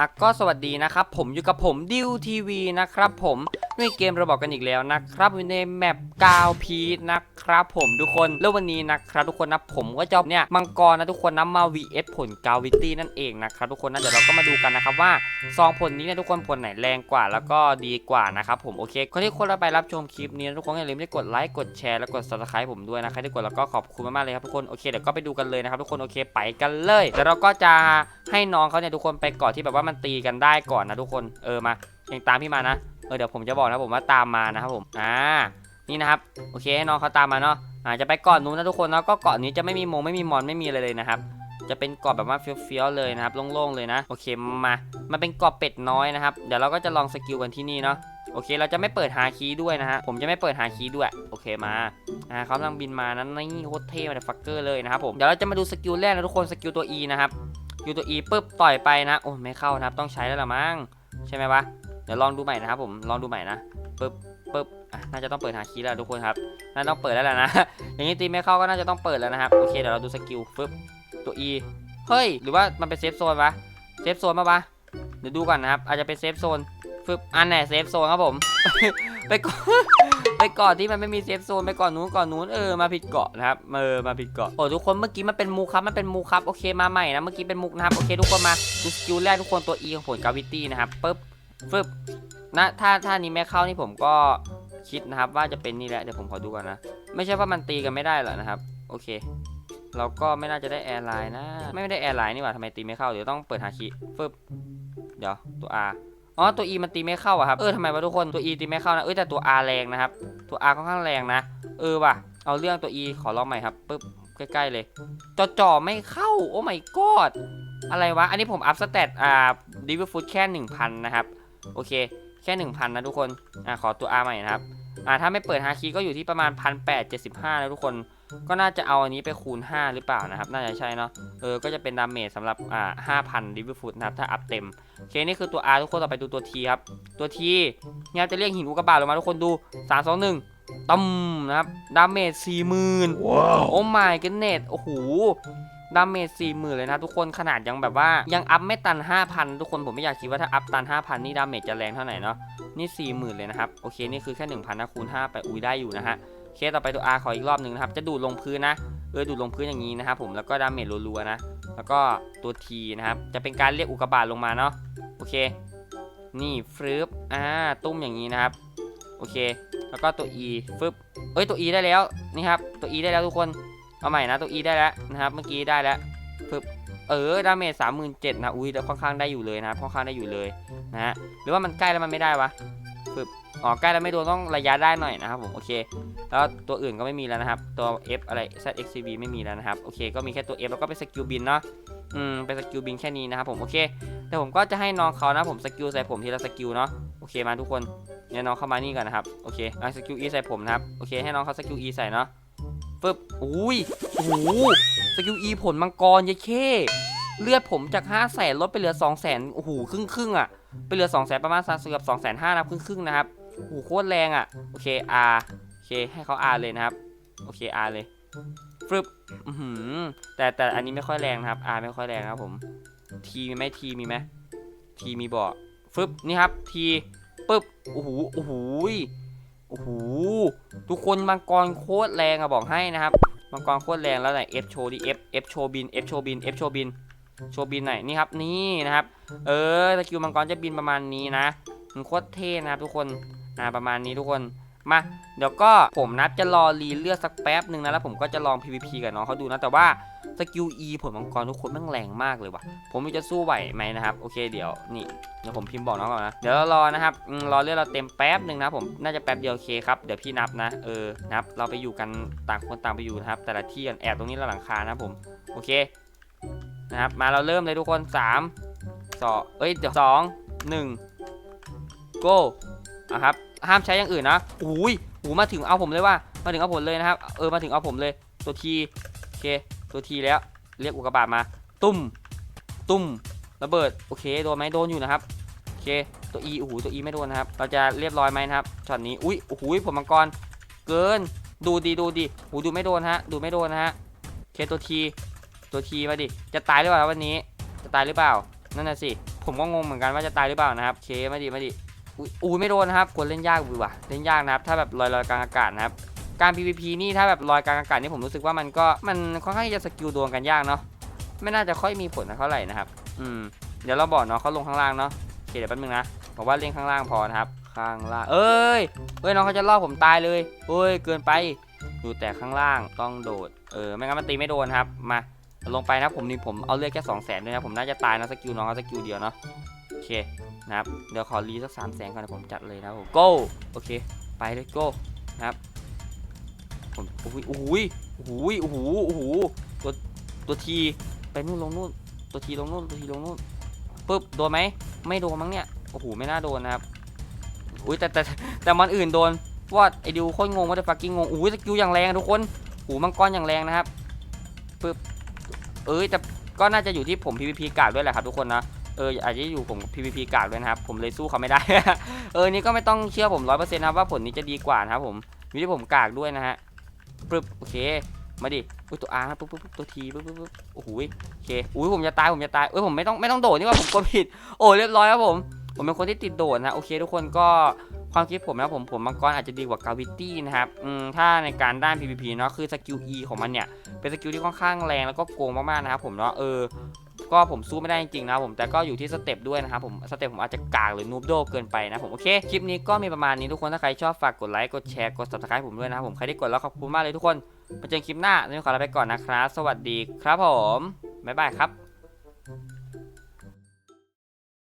อะก็สวัสดีนะครับ ผมอยู่กับผมดิวทีวีนะครับผมด้วยเกมราบอกกันอีกแล้วนะครับอยู่ในแมปกาวพีนะครับผมทุกคนแล้ววันนี้นะครับทุกคนนะผมก็จะเอาเนี่ยมังกรนะทุกคนนะมา vs ผลกาวิตี้นั่นเองนะครับทุกคนนะเดี๋ยวเราก็มาดูกันนะครับว่าซองผลนี้เนี่ยทุกคนผลไหนแรงกว่า แล้วก็ดีกว่านะครับผมโอเคคนที่คนเราไปรับชมคลิปนี้นะทุกคนอย่าลืมได้กดไลค์กดแชร์และกด subscribe ผมด้วยนะใครที่กดแล้วก็ขอบคุณมากๆเลยครับทุกคนโอเคเดี๋ยวก็ไปดูกันเลยนะครับทุกคนโอเคไปกันเลยเดี๋ยวเราก็จะให้น้องเขาเนี่ยทุกคนไปก่อนที่แบบว่ามันตีกันได้ก่อนนะทุกคนเออมาเองตามพี่มานะเออเดี๋ยวผมจะบอกนะผมว่าตามมานะครับผมอ่านี่นะครับโอเคให้น้องเขาตามมาเนาะอาจจะไปเก่อนนู้นนะทุกคนเนาะก็เกาะนี้จะไม่มีมงไม่มีมอนไม่มีอะไรเลยนะครับ จะเป็นเกาะแบบว่าเฟี้ยวๆเลยนะครับโล่งๆเลยนะโอเคมามันเป็นเกาะเป็ดน้อยนะครับเดี๋ยวเราก็จะลองสกิลกันที่นี่เนาะโอเคเราจะไม่เปิดหาคีย์ด้วยนะฮะผมจะไม่เปิดหาคีย์ด้วยโอเคมาอ่าเขากำลังบินมานั้นนี่โคตรเท่มาเลยฟักเกอร์เลยนะครับผมเดี๋ยวเราจะมาดูสกิลแรกนะทุกคนสกิลตัว E นะครับ สกิลตัว E ปุ๊บต่อยไปนะ โอ้ไม่เข้านะครับ ต้องใช้แล้วละมั้งใช่ไหมวะ เดี๋ยวลองดูใหม่นะครับผมลองดูใหม่นะปุ๊บปุ๊บน่าจะต้องเปิดหาคีย์แล้วทุกคนครับ น่าต้องเปิดแล้วแหละนะ อย่างนี้ตีไม่เข้าก็น่าจะต้องเปิดแล้วนะครับ โอเคเดี๋ยวเราดูสกิลปุ๊บตัว E เฮ้ย หรือว่ามันเป็นเซฟโซนวะ เซฟโซนปะวะ เดี๋ยวดูก่อนนะครับ อาจจะเป็นเซฟโซนฟึบอันไหนเซฟโซนครับผม ไปก่อน ไปก่อนที่มันไม่มีเซฟโซนไปก่อนนู้นก่อนนู้นเออมาผิดเกาะนะครับเออมาผิดเกาะโอ้ทุกคนเมื่อกี้มันเป็นมูครับมันเป็นมูครับโอเคมาใหม่นะเมื่อกี้เป็นมุกนะครับโอเคทุกคนมาดูสกิลแรกทุกคนตัว E ของผลกาวิตี้นะครับปึ๊บฟึบนะถ้าถ้านี้ไม่เข้านี่ผมก็คิดนะครับว่าจะเป็นนี่แหละเดี๋ยวผมขอดูก่อนนะ ไม่ใช่ว่ามันตีกันไม่ได้หรอกนะครับ โอเค เราก็ไม่น่าจะได้แอร์ไลน์นะ ไม่ได้แอร์ไลน์นี่หว่าทำไมตีไม่เข้าเดี๋ยวต้องเปิดหาคีฟึบเดี๋ยวตัว R อ๋อตัว E มันตีไม่เข้าอะครับ เออทำไมวะทุกคนตัว E ตีไม่เข้านะ เอ้ยแต่ตัว R แรงนะครับ ตัว R ค่อนข้างแรงนะ เออว่ะ เอาเรื่องตัว E ขอลองใหม่ครับปึ๊บใกล้ๆเลยจอจ่อไม่เข้า โอ้ my god อะไรวะ อันนี้ผมอัพสเตตอ่าดิวิฟูดแค่ 1,000 นะครับ โอเค แค่ 1,000 นะทุกคน อ่าขอตัว R ใหม่นะครับ อ่าถ้าไม่เปิดฮาคีก็อยู่ที่ประมาณ 1,875 นะทุกคน ก็น่าจะเอาอันนี้ไปคูณ 5 หรือเปล่านะครับ น่าจะใช่เนาะ เออ ก็จะเป็นดาเมจสำหรับ อ่า5,000ดิวิฟูดนะครับ ถ้าอัพเต็ม โอเค นี่คือตัว R ทุกคน ต่อไปดูตัว T ครับ ตัว T เนี่ยจะเรียกหินอุกกาบาตลงมาทุกคนดู 3 2 1ตั้มนะครับ ดาเมจ40,000ว้าวโอ้ my goodness โอ้โห ดาเมจ40,000 เลยนะทุกคน ขนาดยังแบบว่า ยังอัพไม่ตัน 5,000 ทุกคน ผมไม่อยากคิดว่าถ้าอัพตัน 5,000 นี่ดาเมจจะแรงเท่าไหร่เนาะ นี่ 40,000 เลยนะครับ โอเค นี่คือแค่ 1,000นะคูณ5ไป อุ้ยได้อยู่นะฮะโอ เคสต่อไปตัว R ขออีกรอบหนึ่งนะครับ จะดูดลงพื้นนะ เออดูดลงพื้นอย่างนี้นะครับผม แล้วก็ดาเมจรัวๆนะ แล้วก็ตัว T นะครับ จะเป็นการเรียกอุกกาบาตลงมาเนาะ โอเค นี่ฟึบอ่า ตุ้มอย่างนี้นะครับ โอเค แล้วก็ตัว E ฟึบเอ้ยตัว E ได้แล้ว นี่ครับ ตัว E ได้แล้วทุกคน เอาใหม่นะ ตัว E ได้แล้วนะครับ เมื่อกี้ได้แล้วปึ๊บเออ ดาเมจสามหมื่นเจ็ดนะ อุ้ยแล้วค่อนข้างได้อยู่เลยนะค่อนข้างได้อยู่เลยนะฮะ หรือว่ามันใกล้แล้วมันไม่ได้วะ อ๋อใกล้แล้วไม่โดนต้องระยะได้หน่อยนะครับผมโอเคแล้วตัวอื่นก็ไม่มีแล้วนะครับ ตัว F อะไร ZXCB ไม่มีแล้วนะครับโอเคก็มีแค่ตัว F แล้วก็เป็นสกิลบินเนาะอืมเป็นสกิลบินแค่นี้นะครับผมโอเค แต่ผมก็จะให้น้องเขานะผมสกิลใส่ผมทีละสกิลเนาะโอเคมาทุกคนเนี่ยน้องเข้ามานี่ก่อนนะครับโอเคอะสกิล E ใส่ผมนะครับโอเคให้น้องเขาสกิล E ใส่เนาะฟึบอุ้ยโอ้โหสกิล E ผลมังกรเยเคเลือดผมจาก5 0 0แสนลดไปเหลือ 2 0 0แสนโอ้โหครึ่งครึ่งๆอะไปเหลือ 2 0 0แสนประมาณสักเกือบ2 5 0 0 0นะครับครึ่งครึ่งๆนะครับ หโคตรแรงอะ โอเค R โอเค ให้เขา R เลยนะครับ โอเค R เลยฟึบอือหือแต่แต่อันนี้ไม่ค่อยแรงนะครับ R ไม่ค่อยแรงครับผม T มีไหม T มีไหม T มีบ่ฟึบนี่ครับ T ปึ๊บ โอ้โห โอ้โห โอ้โห ทุกคนมังกรโคตรแรงอะบอกให้นะครับ มังกรโคตรแรงแล้วไหน F โชว์ดิ F F โชว์บิน F โชว์บิน F โชว์บิน โชว์บินหน่อยนี่ครับ นี่นะครับ เออสกิลมังกรจะบินประมาณนี้นะมันโคตรเท่นะครับทุกคน อ่าประมาณนี้ทุกคนมาเดี๋ยวก็ผมนับจะรอรีเลือดสักแป๊บหนึ่งนะแล้วผมก็จะลอง PVP กับน้องเขาดูนะแต่ว่าสกิล E ผลมังกรทุกคนแม่งแรงมากเลยว่ะ ผมไม่รู้จะสู้ไหวไหมนะครับโอเคเดี๋ยวนี่เดี๋ยวผมพิมพ์บอกน้องก่อนนะเดี๋ยวเรารอนะครับรอเลือดเราเต็มแป๊บหนึ่งนะผมน่าจะแป๊บเดียวโอเคครับเดี๋ยวพี่นับนะเออนับเราไปอยู่กันต่างคนต่างไปอยู่นะครับแต่ละที่กันแอบตรงนี้แล้วหลังคานะผมโอเคนะครับมาเราเริ่มเลยทุกคน3 2เอ้ยเดี๋ยว2 1 go อะครับ ห้ามใช้อย่างอื่นนะอุ้ยหูมาถึงเอาผมเลยว่า มาถึงเอาผมเลยนะครับ เออมาถึงเอาผมเลย ตัวทีโอเค ตัวทีแล้ว เรียกอุกกาบาตมา ตุ้ม ตุ้ม ระเบิด โอเค โดนไหมโดนอยู่นะครับ โอเค ตัว E โอ้โห ตัว E ไม่โดนนะครับ เราจะเรียบร้อยไหมนะครับ ช็อตนี้ อุ้ยโอ้โหผมมังกร เกิน ดูดีดูดีหูดูไม่โดนฮะ ดูไม่โดนนะฮะโอเคตัวที ตัวทีมาดิ จะตายหรือเปล่าวันนี้ จะตายหรือเปล่า นั่นน่ะสิ ผมก็งงเหมือนกันว่าจะตายหรือเปล่านะครับโอเคมาดิมาดิ อุ้ยอุ้ยไม่โดนนะครับควรเล่นยากอยู่ว่ะเล่นยากนะครับ ถ้าแบบลอยลอยกลางอากาศนะครับการ PVP นี่ถ้าแบบลอยกลางอากาศนี่ผมรู้สึกว่ามันก็มันค่อนข้างจะสกิลดวงกันยากเนาะไม่น่าจะค่อยมีผลเท่าไหร่นะครับ อืมเดี๋ยวเราบอกเน้องเขาลงข้างล่างเนาะโอเคเดี๋ยวแป๊บนึงนะบอกว่าเล่นข้างล่างพอนะครับ ข้างล่างเอ้ยเอ้ยน้องเขาจะล่อผมตายเลยเอ้ยเกินไปอยู่แต่ข้างล่างต้องโดดเออไม่งั้นมันตีไม่โดนครับมาลงไปนะผมนี่ผมเอาเลือดแค่สองแสนด้วยนะผมน่าจะตายนะสกิลน้องเขาสกิลเดียวเนาะโอเค นะครับ เดี๋ยวขอรีสักสามแสนก่อนนะผมจัดเลยนะผม go โอเค ไปเลย go นะครับ ผมโอ้ยโอ้ยโอ้ยโอ้โหโอ้โหตัวตัวทีไปนู่นลงนู่นตัวทีลงนู่นตัวทีลงนู่นปึ๊บโดนไหมไม่โดนมั้งเนี่ยโอ้โหไม่น่าโดนนะครับอุ้ยแต่แต่แต่มันอื่นโดนวอดไอดิวโคตรงงว่าจะฟักกิ้งงงอุ้ยสกิลอย่างแรงทุกคนหูมังกรอย่างแรงนะครับปึ๊บเอ้ยแต่ก็น่าจะอยู่ที่ผม PVP กากด้วยแหละครับทุกคนนะ เอออาจจะอยู่ผม PVP กากด้วยนะครับ ผมเลยสู้เขาไม่ได้ เออนี่ก็ไม่ต้องเชื่อผมร้อยเปอร์เซ็นต์นะครับว่าผลนี้จะดีกว่านะครับผมอยู่ที่ผมกากด้วยนะฮะปึ๊บโอเคมาดิอุ้ยตัว R ปึ๊บปึ๊บปึ๊บตัว T ปึ๊บปึ๊บปึ๊บโอ้โหโอเคอุ้ยผมจะตายผมจะตายเอ้ยผมไม่ต้องไม่ต้องโดดนี่ว่าผมกดผิดโอ้เรียบร้อยครับผมผมเป็นคนที่ติดโดดนะโอเคทุกคนก็ความคิดผมนะผมผมมังกรอาจจะดีกว่ากาวิตี้นะครับอืมถ้าในการด้าน PVP เนาะคือสกิล E ของมันเนี่ยเป็นสกิลที่ค่อนข้างแรงแล้วก็โกงมากๆนะครับผมเนาะเออ ก็ผมสู้ไม่ได้จริงๆนะผมแต่ก็อยู่ที่สเต็ปด้วยนะครับผมสเต็ปผมอาจจะกากหรือนูบโดเกินไปนะผมโอเคคลิปนี้ก็มีประมาณนี้ทุกคนถ้าใครชอบฝากกดไลค์กดแชร์กด subscribe ผมด้วยนะครับผมใครที่กดแล้วขอบคุณมากเลยทุกคนมาเจอกันคลิปหน้าวันนี้ขอลาไปก่อนนะครับสวัสดีครับผมบ๊ายบายครับ